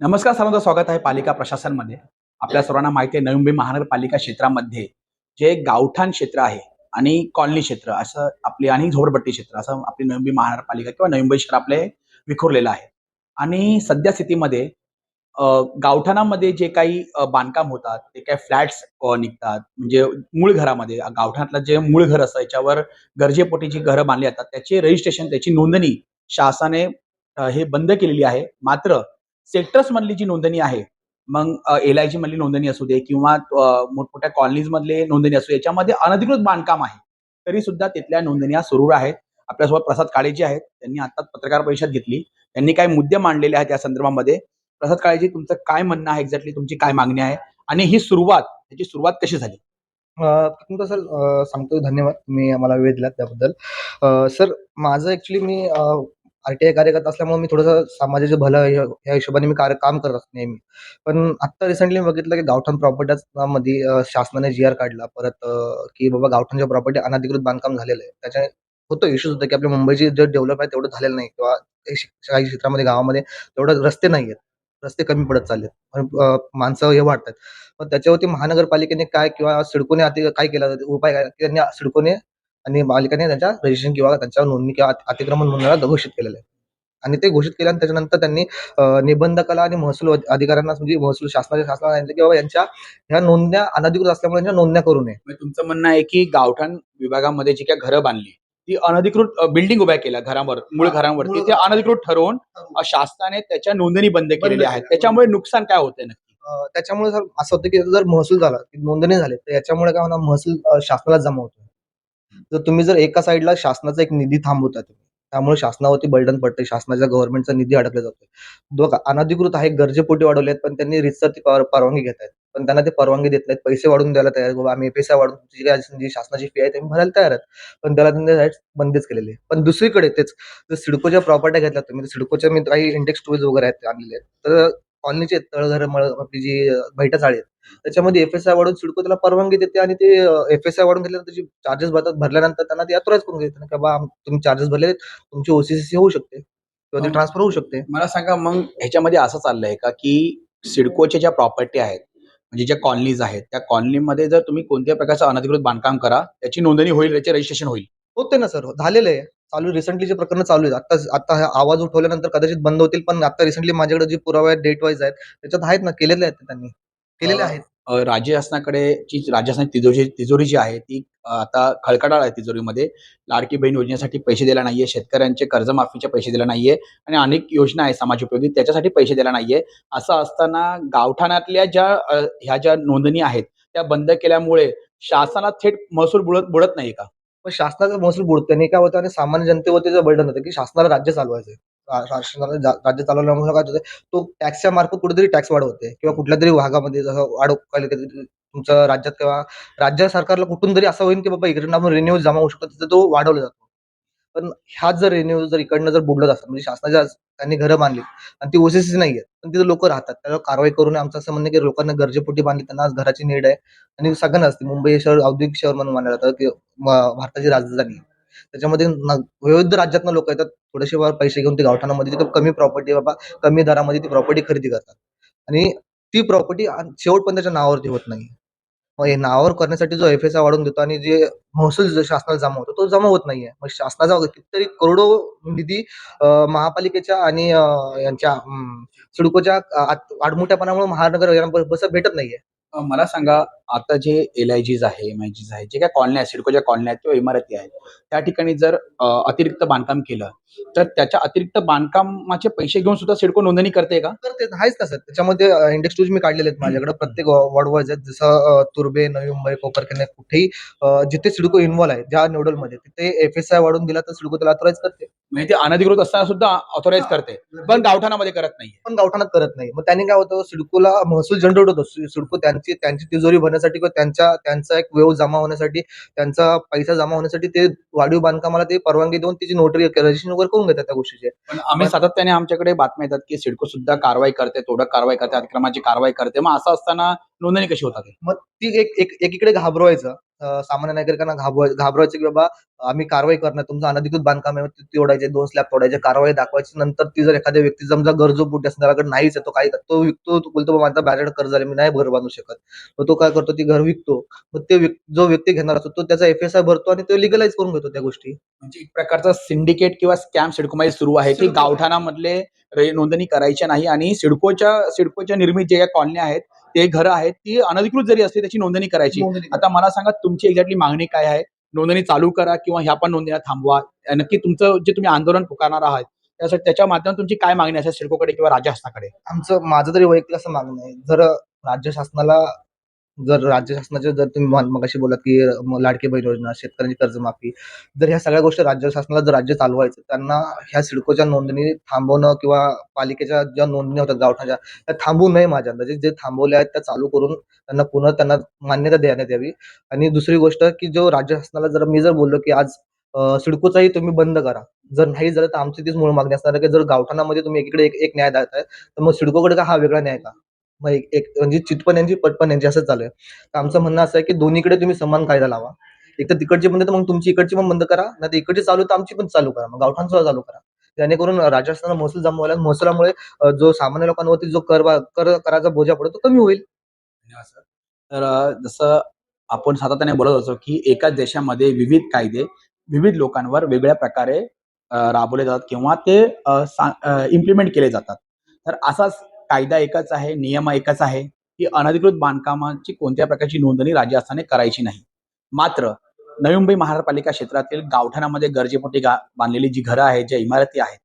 नमस्कार सर्वांचं स्वागत आहे पालिका प्रशासनमध्ये. आपल्या सर्वांना माहिती आहे नवी मुंबई महानगरपालिका क्षेत्रामध्ये जे गावठाण क्षेत्र आहे आणि कॉलनी क्षेत्र असं आपली आणि झोडपट्टी क्षेत्र असं आपली नवी मुंबई महानगरपालिका किंवा नवी मुंबई शहर आपले विखुरलेलं आहे. आणि सध्या स्थितीमध्ये गावठाणामध्ये जे काही बांधकाम होतात ते काही फ्लॅट्स निघतात. म्हणजे मूळ घरामध्ये गावठाणातलं जे मूळ घर असतं याच्यावर गरजेपोटी जी घरं बांधली जातात. त्याचे रजिस्ट्रेशन त्याची नोंदणी शासनाने हे बंद केलेली आहे. मात्र सेक्टर्स मधली जी नोंदणी आहे मग एल आय जी मधली नोंदणी असू दे किंवा मोठमोठ्या कॉलनीज मधले नोंदणी असू दे याच्यामध्ये अनधिकृत बांधकाम आहे तरी सुद्धा तिथल्या नोंदण्या सुरू आहेत. आपल्यासोबत प्रसाद काळेजी आहेत त्यांनी आता पत्रकार परिषद घेतली. त्यांनी काही मुद्दे मांडलेले आहेत या संदर्भामध्ये. प्रसाद काळेजी तुमचं काय म्हणणं आहे एक्झॅक्टली तुमची काय मागणी आहे? आणि ही सुरुवात त्याची सुरुवात कशी झाली? अ, सर सांगतो धन्यवाद तुम्ही आम्हाला वेळ दिला त्याबद्दल. सर माझं ॲक्च्युली मी आरटीआय टी कार्यकर्ता असल्यामुळे मी थोडंसं समाजाचं भलं या हिशोबाने मी कार्य काम करत असतो नेहमी. पण आत्ता रिसेंटली बघितलं की गावठाण प्रॉपर्टीमध्ये शासनाने जी आर काढला. परत की बाबा गावठाणच्या प्रॉपर्टी अनधिकृत बांधकाम झालेलं आहे. त्याच्या होतो इश्यूज होतं की आपल्या मुंबईची जे डेव्हलप आहे तेवढं झालेलं नाही. किंवा काही काही क्षेत्रामध्ये गावामध्ये तेवढं रस्ते नाही आहेत. रस्ते कमी पडत चाललेत. पण, माणसं हे वाढतात पण त्याच्यावरती महानगरपालिकेने काय किंवा सिडकोने अति काय केलं? उपाय काय? त्यांनी सिडकोने आणि पालिकेने त्यांच्या रजिस्ट्रेशन किंवा त्यांच्या नोंदणी किंवा अति- अतिक्रमण नोंदणीला घोषित केलेलं. आहे आणि ते घोषित केलं आणि त्याच्यानंतर त्यांनी निबंधकाला आणि महसूल अधि- अधिकाऱ्यांना म्हणजे महसूल शासनाच्या शासनाला सांगितलं की बाबा यांच्या ह्या नोंदण्या अनधिकृत असल्यामुळे यांच्या नोंदण्या करू नये. म्हणजे तुमचं म्हणणं आहे की गावठाण विभागामध्ये जी काही घरं बांधली ती अनधिकृत बिल्डिंग उभ्या केल्या घरावर मूळ घरांवरती ते अनधिकृत ठरवून शासनाने त्याच्या नोंदणी बंद केलेल्या आहेत. त्याच्यामुळे नुकसान काय होतंय नक्की? त्याच्यामुळे सर असं होतं की जर महसूल झाला नोंदणी झाली तर याच्यामुळे काय होणार? महसूल शासनाला जमा होतो जर तुम्ही जर एका साईडला शासनाचा एक निधी थांबवता तुम्ही त्यामुळे शासनावरती बर्डन पडते शासनाच्या गव्हर्नमेंटचा निधी अडकला जातोय. बघा अनधिकृत आहे गरजेपोटी वाढवले आहेत पण त्यांनी रितसर ती परवानगी घेत आहेत. पण त्यांना ते परवानगी देत नाहीत पैसे वाढून द्यायला तयार बाबा आम्ही पैसा वाढून जी शासनाची फी आहे ती भरायला तयार आहेत. पण त्याला त्यांनी बंदीच बंदच केलेले आहे. पण दुसरीकडे तेच जर सिडकोच्या प्रॉपर्ट्या घेतल्या तुम्ही तर सिडकोच्या मी काही इंडेक्स टूल्स वगैरे आहेत ते आणलेले आहेत. तर कॉलनीचे तळघर मळ आपली जी अ, बैठा चाळी आहेत त्याच्यामध्ये एफ एस आय वाढून सिडको त्याला परवानगी देते आणि ते एफ एस आय वाढून घेतल्यानंतर त्याची चार्जेस भरतात भरल्यानंतर त्यांना ते अथोराईज करून घेते की बा तुम्ही चार्जेस भरले तुमची ओसीसी होऊ शकते किंवा ती. ट्रान्सफर होऊ शकते. मला सांगा मग ह्याच्यामध्ये असं चाललंय का की सिडकोच्या ज्या प्रॉपर्टी आहेत म्हणजे ज्या कॉलनीज आहेत त्या कॉलनीमध्ये जर तुम्ही कोणत्याही प्रकारचं अनधिकृत बांधकाम करा त्याची नोंदणी होईल त्याचे रजिस्ट्रेशन होईल? होते ना सर झालेलं आहे. चालू रिसेंटली जे प्रकरण चालू आहेत आता आता आवाज उठवल्यानंतर कदाचित बंद होतील पण आता रिसेंटली माझ्याकडे जे पुरावे आहेत डेट वाईज आहेत त्याच्यात आहेत ना केलेले आहेत त्यांनी. केलेले आहेत. राज्य शासनाकडे जी राज्य शासनाची तिजोरी तिजोरी जी आहे ती आता खळखळाळ आहे तिजोरीमध्ये. लाडकी बहीण योजनेसाठी पैसे दिला नाहीये शेतकऱ्यांचे कर्जमाफीचे पैसे दिला नाहीये आणि अनेक योजना आहे समाज उपयोगी त्याच्यासाठी पैसे दिला नाहीये. असं असताना गावठाणातल्या ज्या ह्या ज्या नोंदणी आहेत त्या बंद केल्यामुळे शासनाला थेट महसूल बुडत बुडत नाही का? पण शासनाचा महसूल बुडतो त्यांनी काय होतं आणि सामान्य जनतेवरती जर बर्डन होतं की शासनाला राज्य चालवायचं राज्य चालवल्यामुळे काय होतं तो टॅक्सच्या मार्फत कुठेतरी टॅक्स वाढवते किंवा कुठल्या तरी भागामध्ये जसं वाढव तुमच्या राज्यात किंवा राज्य सरकारला कुठून तरी असं होईल की बाबा इकडनं आपण रेन्यू जमा होऊ शकतो तो वाढवला जातो. पण ह्याच जर रेन्यू जर इकडनं जर बुडलं असतं म्हणजे शासनाच्या त्यांनी घरं बांधली आणि ती ओसीसी नाही आहेत पण तिथे लोक राहतात त्याला कारवाई करून आमचं असं म्हणणं की लोकांना गरजेपोटी बांधली त्यांना आज घराची नीड आहे. आणि सगळ्यांना असते मुंबई हे शहर औद्योगिक शहर म्हणून मानलं जातं की भारताची राजधानी. त्याच्यामध्ये विविध राज्यातनं लोक येतात. थोडेसे पैसे घेऊन ते गावठाणामध्ये तिथं कमी प्रॉपर्टी बाबा कमी दरामध्ये ती प्रॉपर्टी खरेदी करतात. आणि ती प्रॉपर्टी शेवटपर्यंत त्याच्या नावावरती होत नाही. मग हे नावावर करण्यासाठी जो एफ एस आय वाढवून देतो आणि जे महसूल जो शासनाला जमा होतो तो जमा होत नाहीये. मग शासनाचा कितीतरी करोडो निधी महापालिकेच्या आणि यांच्या सिडकोच्या आडमुठ्यापणामुळे महानगर यांना बस भेटत नाहीये. मला सांगा आता जे एल आय जीज आहे एम आय जीज आहे जे काय कॉलनी आहेत सिडकोच्या कॉलनी आहेत किंवा इमारती आहेत त्या ठिकाणी जर अतिरिक्त बांधकाम केलं तर त्याच्या अतिरिक्त बांधकामाचे पैसे घेऊन सुद्धा सिडको नोंदणी करते का? तर ते आहेच ना सर. त्याच्यामध्ये इंडेक्स टूज मी काढलेले आहेत माझ्याकडे. प्रत्येक वॉर्ड वाईज आहेत. जसं तुर्बे नवी मुंबई कोपरखेड कुठेही जिथे सिडको इन्व्हॉल्व आहे ज्या नोडलमध्ये तिथे एफ एस आय वाढून दिला तर सिडको त्याला अथोराईज करते. म्हणजे ते अनधिकृत असताना सुद्धा ऑथोराईज करते पण गावठाणामध्ये करत नाहीये. पण गावठाणात करत नाही. मग त्यांनी काय होतं? सिडकोला महसूल जनरेट होतो. सिडको त्यांची त्यांची तिजोरी भरण्यासाठी किंवा त्यांच्या त्यांचा एक वेव जमा होण्यासाठी त्यांचा पैसा जमा होण्यासाठी ते वाढीव बांधकामाला ते परवानगी देऊन त्याची नोटरी रजिस्ट्रेशन वगैरे करून घेतात त्या गोष्टीचे. पण आम्ही सातत्याने आमच्याकडे बातम्या येतात की सिडको सुद्धा कारवाई करते तोडक कारवाई करते अतिक्रमाची कारवाई करते. मग असं असताना नोंदणी कशी होतात? मग ती एक एक एकीकडे घाबरवायचं सामान्य नागरिकांना घाबरवायचं की बाबा आम्ही कारवाई करणार तुमचं अनधिकृत बांधकाम आहे ते तोडायचे दोन स्लॅब तोडायचे कारवाई दाखवायची नंतर ती जर एखाद्या व्यक्ती समजा गरजू पोटी असेल त्याच्याकडे नाहीच आहे तो काही तो विकतो तो बोलतो बाबा माझा बॅरेड कर्ज झाले मी नाही घर बांधू शकत मग तो काय करतो ती घर विकतो मग ते जो व्यक्ती घेणार असतो तो त्याचा एफ एस आय भरतो आणि तो लिगलाइज करून घेतो त्या गोष्टी म्हणजे एक प्रकारचा सिंडिकेट किंवा स्कॅम सिडकोमध्ये सुरू आहे की. गावठाणामधले नोंदणी करायच्या नाही आणि सिडकोच्या सिडकोच्या निर्मित जे काही कॉलन्या आहेत ते घरं आहेत ती अनधिकृत जरी असली त्याची नोंदणी करायची. आता मला सांगा तुमची एक्झॅक्टली मागणी काय आहे? नोंदणी चालू करा किंवा ह्या पण नोंदण्या थांबवा. नक्की तुमचं जे तुम्ही आंदोलन पुकारणार आहात त्यासाठी त्याच्या माध्यमातून तुमची काय मागणी असेल सिडकोकडे किंवा राज्य शासनाकडे? आमचं माझं तरी वैयक्तिक असं मागणं आहे. जर राज्य शासनाला जर राज्य शासनाचे जर तुम्ही मग- मगाशी बोलत की लाडकी बहीण योजना शेतकऱ्यांची कर्जमाफी जर ह्या सगळ्या गोष्टी राज्य शासनाला जर राज्य चालवायचं त्यांना ह्या सिडकोच्या नोंदणी थांबवणं किंवा पालिकेच्या ज्या नोंदणी होतात गावठाच्या त्या थांबवू नये माझ्या अंदाजे म्हणजे जे थांबवल्या आहेत त्या चालू करून त्यांना पुन्हा त्यांना मान्यता देण्यात यावी. आणि दुसरी गोष्ट की जो राज्य शासनाला जर मी जर बोललो की आज सिडकोचाही तुम्ही बंद करा. जर नाही झालं तर आमची तीच मूळ मागणी असणार की जर गावठाणामध्ये तुम्ही एकीकडे एक न्याय न्याय आहे तर मग सिडकोकडे का हा वेगळा न्याय का? मग एक एक म्हणजे चितपण यांची पटपण यांची असं चालू आहे. तर आमचं म्हणणं असं आहे की दोन्हीकडे तुम्ही समान कायदा लावा. एक तर तिकडची बंद तर मग तुमची इकडची पण बंद करा नाही तर इकडची चालू तर आमची पण चालू करा. मग गावठाण सुद्धा चालू करा. जेणेकरून राजस्थानला महसूल जमवायला महसुलामुळे जो सामान्य लोकांवरती जो कर कर कराचा बोजा पडतो तो कमी होईल. तर जसं आपण सातत्याने बोलत असतो की एकाच देशामध्ये विविध कायदे विविध लोकांवर वेगळ्या प्रकारे राबवले जातात किंवा ते इम्प्लिमेंट केले जातात. तर असाच कायदा एकच आहे नियम एकच आहे की अनधिकृत बांधकामाची कोणत्या प्रकारची नोंदणी राज्य असताना करायची नाही. मात्र नवी मुंबई महानगरपालिका क्षेत्रातील गावठाणामध्ये गरजेपोटी गा बांधलेली जी घरं आहेत ज्या इमारती आहेत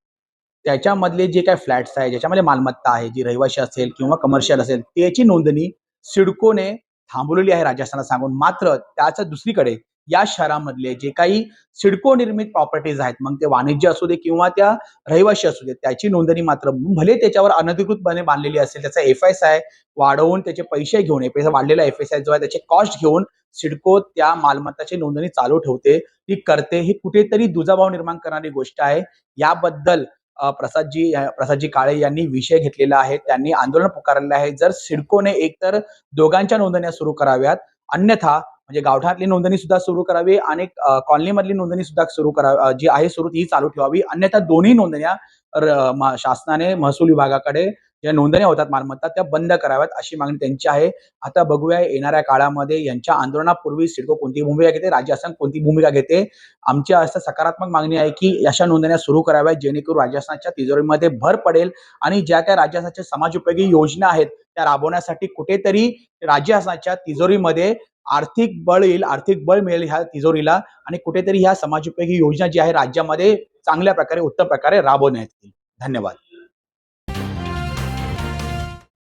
त्याच्यामधले जे काही फ्लॅट्स आहे ज्याच्यामध्ये मालमत्ता आहे जी रहिवाशी असेल किंवा कमर्शियल असेल त्याची नोंदणी सिडकोने थांबवलेली आहे राज्य सांगून. मात्र त्याच दुसरीकडे या शहरामधले जे काही सिडको निर्मित प्रॉपर्टीज आहेत मग ते वाणिज्य असू दे किंवा त्या रहिवाशी असू दे त्याची नोंदणी मात्र भले त्याच्यावर अनधिकृतपणे बांधलेली असेल त्याचा एफ एस आय वाढवून त्याचे पैसे घेऊन एफ एस वाढलेला एफ एस आय जो आहे त्याचे कॉस्ट घेऊन सिडको त्या मालमत्ताची नोंदणी चालू ठेवते. ती करते. ही कुठेतरी दुजाभाव निर्माण करणारी गोष्ट आहे. याबद्दल प्रसादजी प्रसादजी काळे यांनी विषय घेतलेला आहे. त्यांनी आंदोलन पुकारलेलं आहे. जर सिडकोने एकतर दोघांच्या नोंदण्या सुरू कराव्यात अन्यथा म्हणजे गावठातली नोंदणी सुद्धा सुरू करावी आणि कॉलनीमधली नोंदणी सुद्धा सुरू करावी जी आहे सुरू ती चालू ठेवावी. अन्यथा दोन्ही नोंदण्या शासनाने महसूल विभागाकडे ज्या नोंदण्या होतात मालमत्ता त्या बंद कराव्यात अशी मागणी त्यांची आहे. आता बघूया येणाऱ्या काळामध्ये यांच्या आंदोलनापूर्वी सिडको कोणती भूमिका घेते राज्य शासन कोणती भूमिका घेते? आमची असं सकारात्मक मागणी आहे की अशा नोंदण्या सुरू कराव्यात जेणेकरून राज्य शासनाच्या तिजोरीमध्ये भर पडेल आणि ज्या त्या राज्य शासनाच्या समाजोपयोगी योजना आहेत त्या राबवण्यासाठी कुठेतरी राज्य शासनाच्या तिजोरीमध्ये आर्थिक बळ येईल आर्थिक बळ मिळेल ह्या तिजोरीला आणि कुठेतरी ह्या समाजोपयोगी योजना जी आहे राज्यामध्ये चांगल्या प्रकारे उत्तम प्रकारे राबवण्यात येतील धन्यवाद.